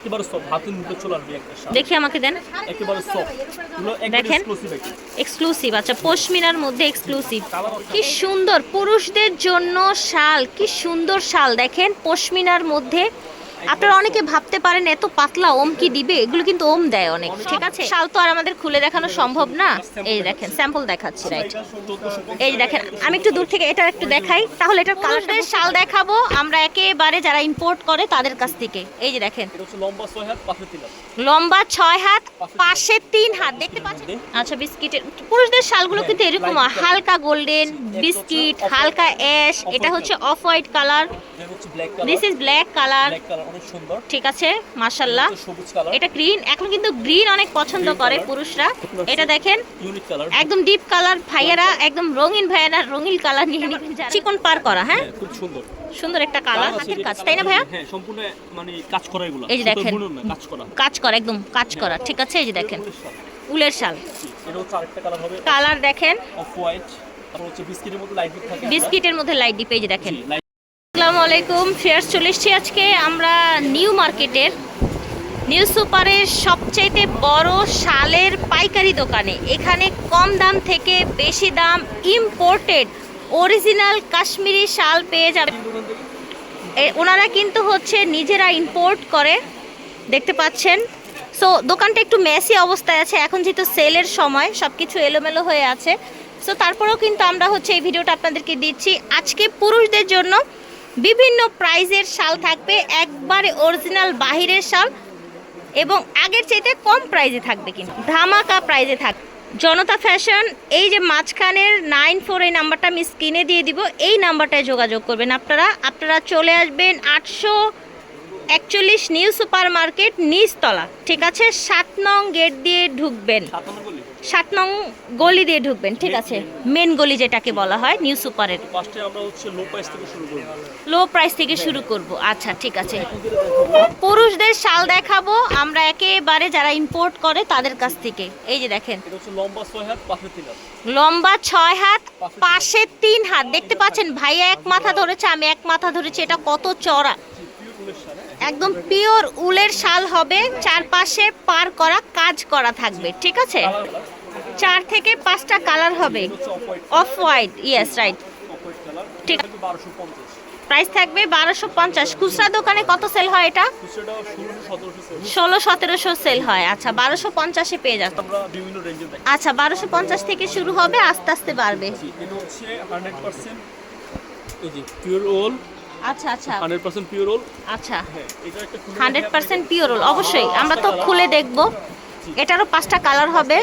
একেবারে সব হাতের মুখে চলে আসবে একটা শাল দেখি আমাকে দেন। একেবারে একদম দেখেন। এক্সক্লুসিভ আচ্ছা পশমিনার মধ্যে এক্সক্লুসিভ কি সুন্দর পুরুষদের জন্য শাল কি সুন্দর শাল দেখেন পশমিনার মধ্যে আপনারা অনেকে ভাবতে পারেন এত পাতলা ওম কি দিবে? এগুলো কিন্তু ওম দেয় অনেক ঠিক আছে? শাল তো আর আমাদের খুলে দেখানো সম্ভব না। এই দেখেন স্যাম্পল দেখাচ্ছি রাইট এই যে দেখেন আমি একটু দূর থেকে এটা একটু দেখাই। তাহলে এটার কালারদের শাল দেখাবো। আমরা একেবারে যারা ইম্পোর্ট করে তাদের কাছ থেকে। এই যে দেখেন। লম্বা ছয় হাত পাশে তিন হাত। লম্বা ছয় হাত পাশে তিন হাত। দেখতে পাচ্ছেন? আচ্ছা বিস্কিটের পুরুষদের শালগুলো কিন্তু এরকম হালকা গোল্ডেন বিস্কিট হালকা অ্যাশ এটা হচ্ছে off white colour this is black colour অনেক সুন্দর। ঠিক আছে মাশাল্লাহ এটা সবুজ কালার এটা গ্রিন এখন কিন্তু গ্রিন অনেক পছন্দ করে পুরুষরা। এটা দেখেন ইউনিক কালার একদম ডিপ কালার ভাইয়ারা একদম রঙিন ভাইয়ারা রঙিন কালার নিয়ে চিকন পার করা হ্যাঁ? হ্যাঁ খুব সুন্দর। সুন্দর একটা কালার হাতের কাজ তাই না ভাইয়া? হ্যাঁ সম্পূর্ণ মানে কাজ করা এগুলো। এই যে দেখেন। কাজ করা। কাজ করা একদম কাজ করা ঠিক আছে এই যে দেখেন। উলের শাল। কালার দেখেন। অফ হোয়াইট বিস্কিটের মধ্যে লাইট থাকে বিস্কিটের মধ্যে লাইট ডিপ এই যে দেখেন। আসসালামু আলাইকুম ফেয়ার চলে এসেছি আজকে। আমরা নিউ মার্কেটের, নিউ সুপারের সবচাইতে বড় শালের পাইকারি দোকানে। এখানে কম দাম থেকে বেশি দাম ইম্পোর্টেড অরিজিনাল কাশ্মীরি শাল পেয়ে যাবে। ওনারা কিন্তু হচ্ছে নিজেরা ইম্পোর্ট করে, দেখতে পাচ্ছেন। সো দোকানটা একটু মেসি অবস্থায় আছে। এখন যেহেতু সেলের সময় সব কিছু এলোমেলো হয়ে আছে। সো তারপরেও কিন্তু আমরা হচ্ছে এই ভিডিওটা আপনাদেরকে দিচ্ছি। আজকে পুরুষদের জন্য বিভিন্ন প্রাইজের শাল থাকবে, একবারে অরিজিনাল বাহিরের শাল, এবং আগের চাইতে কম প্রাইজে থাকবে কিন্তু, ধামাকা প্রাইজে থাকবে জনতা ফ্যাশন এই যে মাঝখানের নাইন ফোর এই নাম্বারটা আমি স্ক্রিনে দিয়ে দিব, এই নাম্বারটায় যোগাযোগ করবেন আপনারা। আপনারা চলে আসবেন আটশো একচল্লিশ নিউ সুপার মার্কেট নিচতলা, ঠিক আছে? সাত নং গেট দিয়ে ঢুকবেন। সাত নং গলি দিয়ে ঢুকবেন ঠিক আছে? মেন গলি যেটাকে বলা হয় নিউ সুপারের লো প্রাইস থেকে শুরু করব। আচ্ছা ঠিক আছে। পুরুষদের শাল দেখাবো। আমরা একেবারে যারা ইম্পোর্ট করে তাদের কাছ থেকে। এই যে দেখেন। লম্বা ছয় হাত পাশে তিন হাত। দেখতে পাচ্ছেন ভাইয়া এক মাথা ধরেছে আমি এক মাথা ধরেছি। এটা কত চড়া সাথে একদম পিওর উলের শাল হবে। চারপাশে পার করা কাজ করা থাকবে ঠিক আছে? চার থেকে পাঁচটা কালার হবে। অফ হোয়াইট ইয়েস রাইট ঠিক। প্রাইস থাকবে বারোশো পঞ্চাশ। খুচরা দোকানে কত সেল হয় এটা? ষোলো সতেরোশো সেল হয়। আচ্ছা বারোশো পঞ্চাশে পেয়ে যাচ্ছে। আচ্ছা বারোশো পঞ্চাশ থেকে শুরু হবে আস্তে আস্তে বাড়বে। আচ্ছা আচ্ছা। পিওর আচ্ছা। হ্যাঁ এটা একটা পিওর অবশ্যই। আমরা তো খুলে দেখব। এটারও পাঁচটা কালার হবে।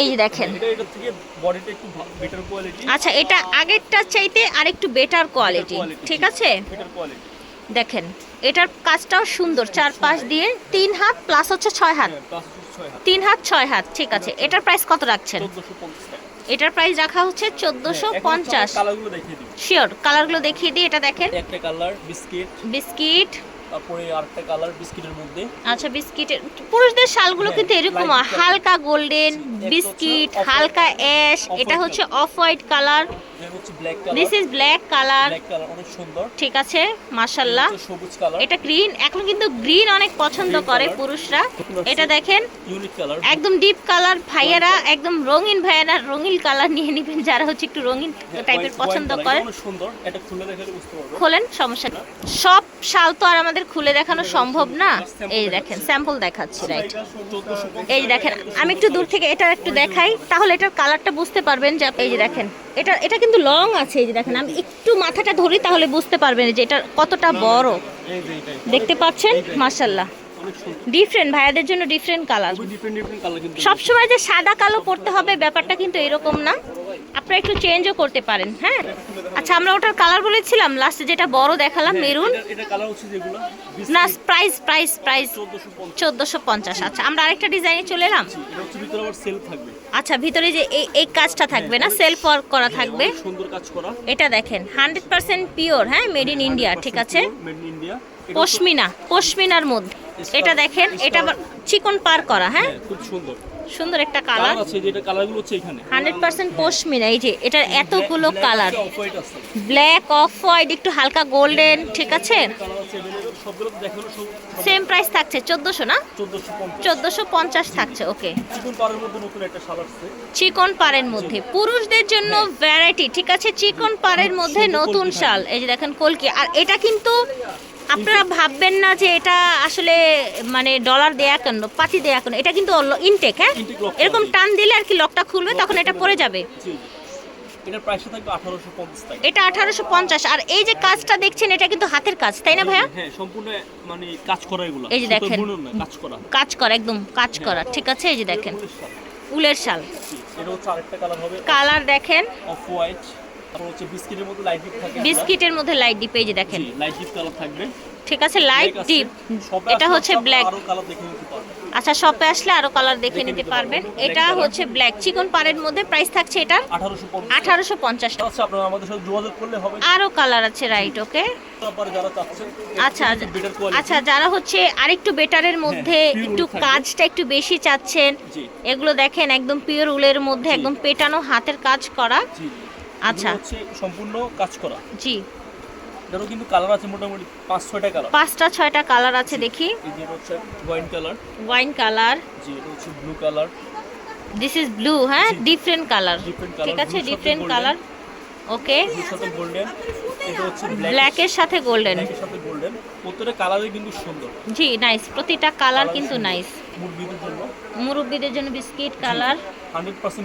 এই দেখেন। একটু আচ্ছা এটা আগেরটার চাইতে আরেকটু বেটার কোয়ালিটি ঠিক আছে? দেখেন এটার কাজটাও সুন্দর। চার পাশ দিয়ে তিন হাত প্লাস হচ্ছে ছয় হাত। হ্যাঁ হচ্ছে ছয় হাত। তিন হাত ছয় হাত ঠিক আছে। এটার প্রাইস কত রাখছেন? এটার প্রাইস রাখা হচ্ছে চোদ্দোশো পঞ্চাশ। শিওর কালারগুলো দেখিয়ে দিই। এটা দেখেন। বিস্কিট বিস্কিট তারপরে আরেকটা কালার বিস্কিটের মধ্যে। আচ্ছা বিস্কিটের পুরুষদের শালগুলো হ্যাঁ, কিন্তু এরকম হালকা গোল্ডেন বিস্কিট হালকা অ্যাশ এটা হচ্ছে off white colour this is black colour অনেক সুন্দর। ঠিক আছে হচ্ছে সবুজ কালার এটা গ্রিন এখন কিন্তু গ্রিন অনেক পছন্দ করে পুরুষরা। এটা দেখেন ইউনিক কালার একদম ডিপ কালার ভাইয়ারা একদম রঙিন ভাইয়ারা রঙিন কালার নিয়ে নেবেন যারা হচ্ছে একটু রঙিন টাইপের পছন্দ করে। সুন্দর। এটা খুলে দেখালে বুঝতে পারবে খোলেন সমস্যা সব শাল তো আর আমাদের খুলে দেখানো সম্ভব না? এই দেখেন স্যাম্পল দেখাচ্ছি রাইট এই দেখেন আমি একটু দূর থেকে এটা একটু দেখাই তাহলে এটার কালারটা বুঝতে পারবেন যে এই যে দেখেন এটা এটা কিন্তু লং আছে এই যে দেখেন আমি একটু মাথাটা ধরি তাহলে বুঝতে পারবেন যে এটা কতটা বড়। দেখতে পাচ্ছেন? সুন্দর ডিফারেন্ট ভাইয়াদের জন্য ডিফারেন্ট কালার সবসময় যে সাদা কালো পড়তে হবে ব্যাপারটা কিন্তু এরকম না। আপনারা একটু চেঞ্জও করতে পারেন হ্যাঁ? আচ্ছা আমরা ওটার কালার বলেছিলাম লাস্টে যেটা বড় দেখালাম মেরুন। হচ্ছে যেগুলো না প্রাইস প্রাইস প্রাইস চোদ্দোশো পঞ্চাশ। আচ্ছা আমরা আরেকটা ডিজাইনে চলে এলাম। থাকবে। আচ্ছা ভিতরে যে এই এই কাজটা থাকবে না সেলফ ওয়ার্ক করা থাকবে। সুন্দর কাজ করা। এটা দেখেন হান্ড্রেড পার্সেন্ট পিওর হ্যাঁ মেড ইন ইন্ডিয়া ঠিক আছে? পশমিনা পশমিনার মধ্যে। এটা দেখেন এটা চিকন পার করা হ্যাঁ? হ্যাঁ খুব সুন্দর। সুন্দর একটা কালার আছে যেটা কালারগুলো হচ্ছে এখানে। হান্ড্রেড পার্সেন্ট পশমিনা এই যে এটার এতগুলো কালার ব্ল্যাক অফ হোয়াইট একটু হালকা গোল্ডেন ঠিক আছে? সেম প্রাইস থাকছে চোদ্দোশো না? চোদ্দোশো পঞ্চাশ। চোদ্দোশো পঞ্চাশ থাকছে ওকে চিকন পারের মধ্যে নতুন একটা শাল আসছে। চিকন পাড়ের মধ্যে। পুরুষদের জন্য ভ্যারাইটি ঠিক আছে? চিকন পারের মধ্যে নতুন শাল। এই যে দেখেন কলকি। আর এটা কিন্তু আপনারা ভাববেন না যে এটা আসলে মানে ডলার দেয়া কেন পাতি দেয়া কেন এটা কিন্তু ইনটেক হ্যাঁ? এরকম টান দিলে আর কি লকটা খুলবে তখন এটা পড়ে যাবে। এটা আঠারোশো পঞ্চাশ আর এই যে কাজটা দেখছেন এটা কিন্তু হাতের কাজ তাই না ভাইয়া? হ্যাঁ সম্পূর্ণ মানে কাজ করা এগুলো। এই যে দেখেন। কাজ করা। কাজ করা একদম কাজ করা ঠিক আছে এই যে দেখেন। উলের শাল। কালার দেখেন। Off white. বিস্কিটের মধ্যে লাইট ডিপ থাকে বিস্কিটের মধ্যে লাইট ডিপ এই যে দেখেন। লাইট ডিপ কালার থাকবে। ঠিক আছে লাইট ডিপ এটা হচ্ছে ব্ল্যাক আচ্ছা শপে আসলে আরও কালার দেখে নিতে পারবেন। পারবেন। এটা হচ্ছে ব্ল্যাক চিকন পাড়ের মধ্যে প্রাইস থাকছে এটা আঠারোশো পঞ্চাশ। আচ্ছা আরও কালার আছে রাইট ওকে আচ্ছা আচ্ছা যারা হচ্ছে আরেকটু বেটারের মধ্যে একটু কাজটা একটু বেশি চাচ্ছেন এগুলো দেখেন একদম পিওর উলের মধ্যে একদম পেটানো হাতের কাজ করা। আচ্ছা। হচ্ছে সম্পূর্ণ কাজ করা। জি। এটারও কিন্তু কালার আছে মোটামুটি পাঁচ ছয়টা কালার পাঁচটা ছয়টা কালার আছে দেখি। ওয়াইন কালার ওয়াইন কালার জি এটা হচ্ছে blue colour this is blue হ্যাঁ? ডিফারেন্ট কালার ঠিক আছে? ডিফারেন্ট কালার ওকে গোল্ডেন এটা হচ্ছে ব্ল্যাক ব্ল্যাকের সাথে গোল্ডেন ব্ল্যাকের সাথে গোল্ডেন প্রত্যেকটা কালারই কিন্তু সুন্দর। জি নাইস প্রতিটা কালার কিন্তু নাইস মুরগিদের জন্য। মুরব্বীদের জন্য বিস্কিট কালার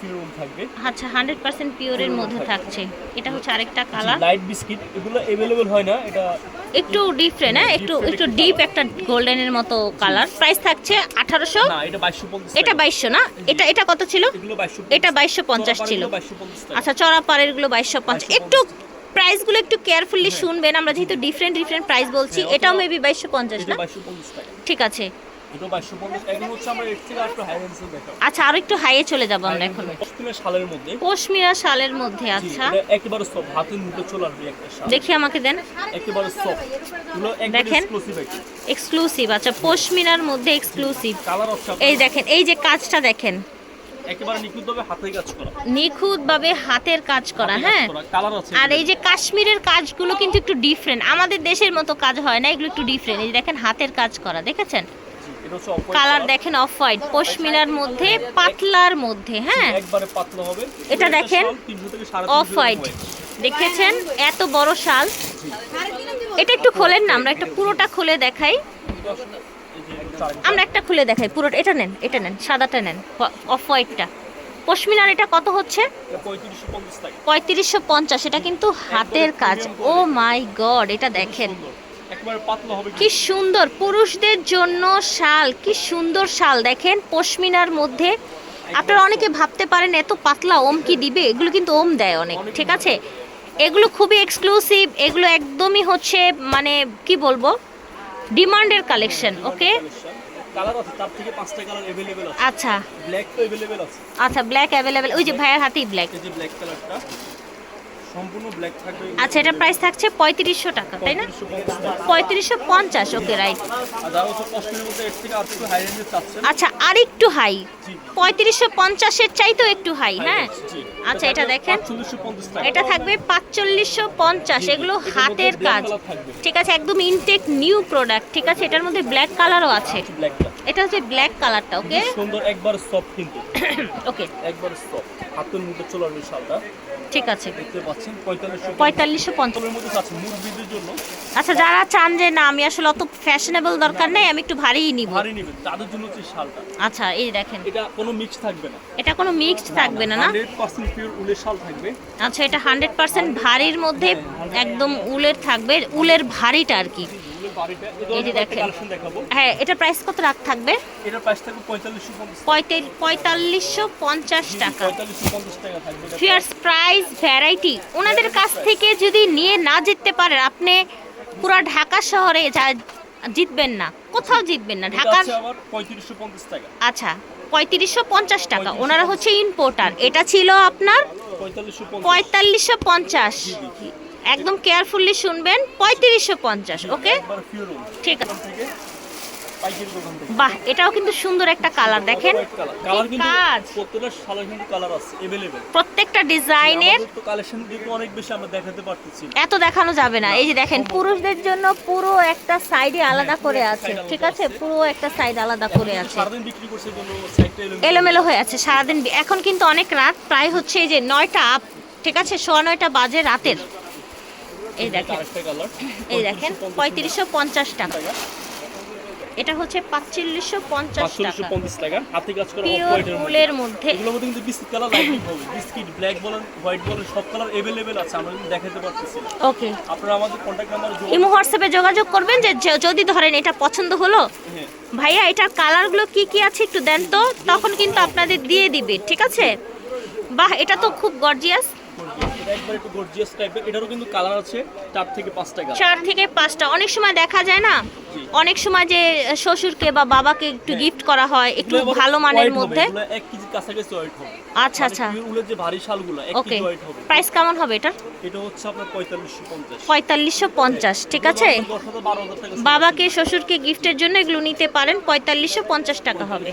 পিওর থাকবে। আচ্ছা হান্ড্রেড পার্সেন্ট পিওরের মধ্যে থাকছে। এটা হচ্ছে আরেকটা কালার লাইট বিস্কিট এগুলো অ্যাভেলেবল হয় না। এটা একটু ডিফারেন্ট হ্যাঁ? একটু একটু ডিপ একটা গোল্ডেনের মতো কালার প্রাইস থাকছে আঠারোশো। না এটা বাইশশো পঞ্চাশ এটা বাইশশো না? এটা এটা কত ছিল? এটা 2250 ছিল। আচ্ছা চড়া পাড়েরগুলো বাইশশো পঞ্চাশ 2250 একটু প্রাইসগুলো একটু কেয়ারফুলি শুনবেন আমরা যেহেতু ডিফারেন্ট ডিফারেন্ট প্রাইস বলছি হ্যাঁ, এটাও মেবি বাইশশো পঞ্চাশ না? ঠিক আছে। আচ্ছা আরও একটু হাইয়ে চলে যাব আমরা এখন। শালের মধ্যে। পশমিনা শালের মধ্যে আচ্ছা। একেবারে সফট হাতের মুঠে চলে আসবে একটা শাল। দেখি আমাকে দেন। একেবারে সফট এগুলো দেখেন। এক্সক্লুসিভ আচ্ছা পশমিনার মধ্যে এক্সক্লুসিভ এই দেখেন এই যে কাজটা দেখেন। একেবারে নিখুঁতভাবে হাতে কাজ করা। নিখুঁতভাবে হাতের কাজ করা হ্যাঁ? আর এই যে কাশ্মীরের কাজগুলো কিন্তু একটু ডিফারেন্ট আমাদের দেশের মতো কাজ হয় না এগুলো একটু ডিফারেন্ট এই দেখেন হাতের কাজ করা দেখেছেন? কালার দেখেন অফ হোয়াইট পশমিনার মধ্যে পাতলার মধ্যে হ্যাঁ? এটা দেখেন, শাল 300 থেকে 350 অফ হোয়াইট দেখেছেন? এত বড় শাল। এটা একটু খোলেন না আমরা একটা পুরোটা খুলে দেখাই। আমরা একটা খুলে দেখাই, পুরো, এটা নেন এটা নেন, সাদাটা নেন অফ হোয়াইটটা। পশমিনার এটা কত হচ্ছে? এটা 3550 টাকা পঁয়ত্রিশশো পঞ্চাশ, এটা কিন্তু হাতের কাজ। ও মাই গড, এটা দেখেন। কি সুন্দর, পুরুষদের জন্য শাল, কি সুন্দর শাল। দেখেন, পশমিনার মধ্যে। আপনারা অনেকে ভাবতে পারেন, এত পাতলা ওম কি দিবে? এগুলো কিন্তু ওম দেয় অনেক, ঠিক আছে? এগুলো খুবই এক্সক্লুসিভ এগুলো একদমই হচ্ছে মানে কি বলব? ডিমান্ডের কালেকশন ওকে কালার আছে তার থেকে পাঁচটা কালার अवेलेबल আছে আচ্ছা ব্ল্যাক তো अवेलेबल আছে আচ্ছা ব্ল্যাক অ্যাভেলেবেল ওই যে ভাইয়ের হাতেই ব্ল্যাক এই যে ব্ল্যাক কালারটা সম্পূর্ণ ব্ল্যাক থাকবে। আচ্ছা এটা প্রাইস থাকছে পঁয়ত্রিশশো টাকা তাই না? 3550 পঁয়ত্রিশশো পঞ্চাশ ওকে রাইট থেকে আর একটু হাই আচ্ছা পঁয়ত্রিশশো পঞ্চাশের চাইতেও একটু হাই হ্যাঁ? আচ্ছা, এটা দেখেন। এটা থাকবে পাঁচচল্লিশশো পঞ্চাশ এগুলো হাতের কাজ। ঠিক আছে একদম ইনটেক নিউ প্রোডাক্ট ঠিক আছে? এটার মধ্যে ব্ল্যাক কালারও আছে। ব্ল্যাকটা এটা হচ্ছে ব্ল্যাক কালারটা ওকে সুন্দর একবার সফট কিন্তু। ওকে একবার সফট হাতের মধ্যে চলে আসবে শালটা। ঠিক আছে। দেখতে পাচ্ছেন পঁয়তাল্লিশশো পঁয়তাল্লিশশো পঞ্চাশ। পঞ্চাশের মধ্যে চাচ্ছেন মুরগিদের জন্য। আচ্ছা যারা চান যে না আমি আসলে অত ফ্যাশনেবল দরকার নেই আমি একটু ভারীই নিব। ভারী নেবেন। তাদের জন্য হচ্ছে শালটা। আচ্ছা এই দেখেন। এটা কোনো মিক্স থাকবে না। এটা কোনো মিক্সড থাকবে না না? হান্ড্রেড পার্সেন্ট পিওর উলের শাল থাকবে। আচ্ছা এটা হান্ড্রেড পার্সেন্ট ভারীর মধ্যে একদম উলের থাকবে উলের ভারীটা আর কি। হ্যাঁ এটা প্রাইস কত রাখ থাকবে? পঁয়তাল্লিশশো পঞ্চাশ। টাকা। ফিয়ার্স প্রাইস ভ্যারাইটি ওনাদের কাছ থেকে যদি নিয়ে না জিততে পারেন আপনি পুরো ঢাকা শহরে যা জিতবেন না কোথাও জিতবেন না ঢাকার টাকা। আচ্ছা পঁয়ত্রিশশো পঞ্চাশ টাকা। ওনারা হচ্ছে ইম্পোর্টার এটা ছিল আপনার পঁয়তাল্লিশশো পঞ্চাশ। একদম কেয়ারফুলি শুনবেন পঁয়ত্রিশশো পঞ্চাশ ওকে ঠিক আছে। বাহ এটাও কিন্তু সুন্দর একটা কালার দেখেন। কাজ? প্রত্যেকটা ডিজাইনের এত দেখানো যাবে না। এই যে দেখেন পুরুষদের জন্য পুরো একটা সাইডে আলাদা করে আছে ঠিক আছে? পুরো একটা সাইড আলাদা করে আছে। এলোমেলো হয়ে আছে সারাদিন এখন কিন্তু অনেক রাত প্রায় হচ্ছে এই যে নয়টা আপ ঠিক আছে? সোয়া নয়টা বাজে রাতের। এই দেখেন আরেকটা কালার এই দেখেন পঁয়ত্রিশশো পঞ্চাশ টাকা এটা হচ্ছে পাঁচচল্লিশশো পঞ্চাশ পাঁচচল্লিশশো টাকা পঞ্চাশ টাকা হাতে কাজ করা পিওর হোয়াইটের মধ্যে উলের মধ্যে এগুলোর মধ্যে কিন্তু বিস্কিট কালার লাইটিং হবে বিস্কিট ব্ল্যাক বলেন হোয়াইট বলেন সব কালার अवेलेबल আছে আমরা কিন্তু দেখাতে পারতেছি না। ওকে আপনারা আমাদের কন্ট্যাক্ট নাম্বার ইমো হোয়াটসঅ্যাপে যোগাযোগ করবেন যে য- যদি ধরেন এটা পছন্দ হলো হ্যাঁ ভাইয়া এটার কালারগুলো কি কি আছে একটু দেন তো তখন কিন্তু আপনাদের দিয়ে দিবে ঠিক আছে বাহ এটা তো খুব গর্জিয়াস এটা একবার একটু গর্জিয়াস টাইপের এটারও কিন্তু কালার আছে চার থেকে পাঁচটা কালার চার থেকে পাঁচটা। অনেক সময় দেখা যায় না? অনেক সময় যে শ্বশুরকে বা বাবাকে একটু গিফট করা হয় একটু ভালো মানের মধ্যে। এক কেজির কাছাকাছি ওয়েট হবে। আচ্ছা আচ্ছা। মানে উলের যে ভারী শালগুলো এক ওকে কেজি ওয়েট হবে। প্রাইস কেমন হবে এটার? এটা হচ্ছে আপনার ঠিক আছে? বাবাকে শ্বশুরকে গিফটের জন্য এগুলো নিতে পারেন পঁয়তাল্লিশশো পঞ্চাশ টাকা হবে।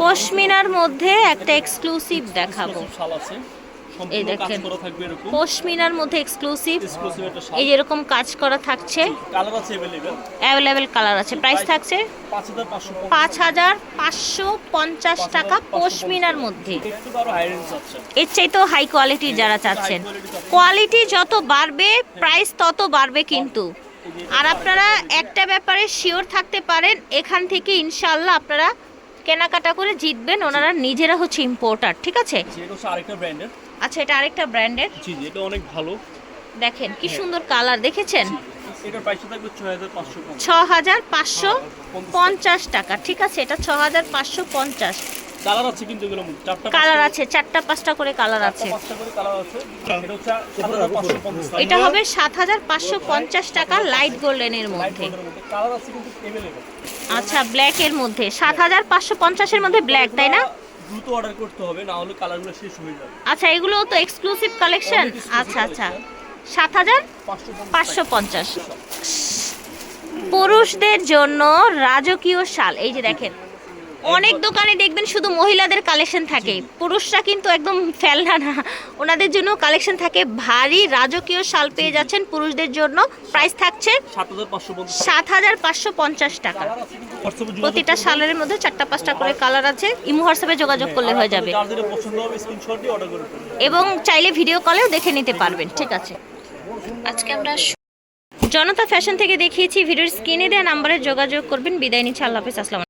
পশমিনার মধ্যে একটা এক্সক্লুসিভ দেখাবো। শাল আছে। এই সম্পূর্ণ কাজ দেখেন। করা থাকবে এরকম পশমিনার মধ্যে এক্সক্লুসিভ এক্সক্লুসিভ একটা শাল এই যে এরকম কাজ করা থাকছে কালার আছে अवेलेबल অ্যাভেলেবেল কালার আছে প্রাইস থাকছে পাঁচ হাজার পাঁচশো পাঁচ হাজার পাঁচশো পঞ্চাশ টাকা পশমিনার মধ্যে একটু আরো হাই রেঞ্জ আছে এর চাইতেও হাই কোয়ালিটির যারা চাচ্ছেন কোয়ালিটি যত বাড়বে প্রাইস তত বাড়বে কিন্তু আর আপনারা একটা ব্যাপারে শিওর থাকতে পারেন এখান থেকে ইনশাল্লাহ আপনারা কেনাকাটা করে জিতবেন ওনারা নিজেরা হচ্ছে ইম্পোর্টার ঠিক আছে? আচ্ছা এটা আরেকটা ব্র্যান্ডের জি জি এটা অনেক ভালো। দেখেন কি সুন্দর কালার দেখেছেন? ছ হাজার পাঁচশো পঞ্চাশ। টাকা। ঠিক আছে এটা ছ হাজার পাঁচশো পঞ্চাশ। কালার আছে চারটা পাঁচটা করে। কালার আছে। এটা হবে সাত হাজার পাঁচশো পঞ্চাশ টাকা। লাইট গোল্ডেনের মধ্যে। আচ্ছা ব্ল্যাক এর মধ্যে আচ্ছা, সাত হাজার পাঁচশো পঞ্চাশের মধ্যে ব্ল্যাক তাই না? আচ্ছা এগুলো তো এক্সক্লুসিভ কালেকশন আচ্ছা আচ্ছা। সাত হাজার পাঁচশো পঞ্চাশ। পুরুষদের জন্য রাজকীয় শাল এই যে দেখেন। অনেক দোকানে দেখবেন শুধু মহিলাদের কালেকশন থাকে। পুরুষরা কিন্তু একদম ফেলনা না। ওনাদের জন্য কালেকশন থাকে। ভারী রাজকীয় শাল পেয়ে যাচ্ছেন পুরুষদের জন্য। প্রাইস থাকছে সাত হাজার পাঁচশো পঞ্চাশ টাকা। প্রতিটা শালের মধ্যে চারটা পাঁচটা করে কালার আছে। ইমো হোয়াটসঅ্যাপে যোগাযোগ করলে হয়ে যাবে। এবং চাইলে ভিডিও কলেও দেখে নিতে পারবেন। ঠিক আছে। আজকে আমরা জনতা ফ্যাশন থেকে দেখিয়েছি। ভিডিওর স্ক্রিনে দেওয়া নাম্বারে যোগাযোগ করবেন। বিদায় নিচ্ছে। আল্লাহ হাফিজ। আসসালাম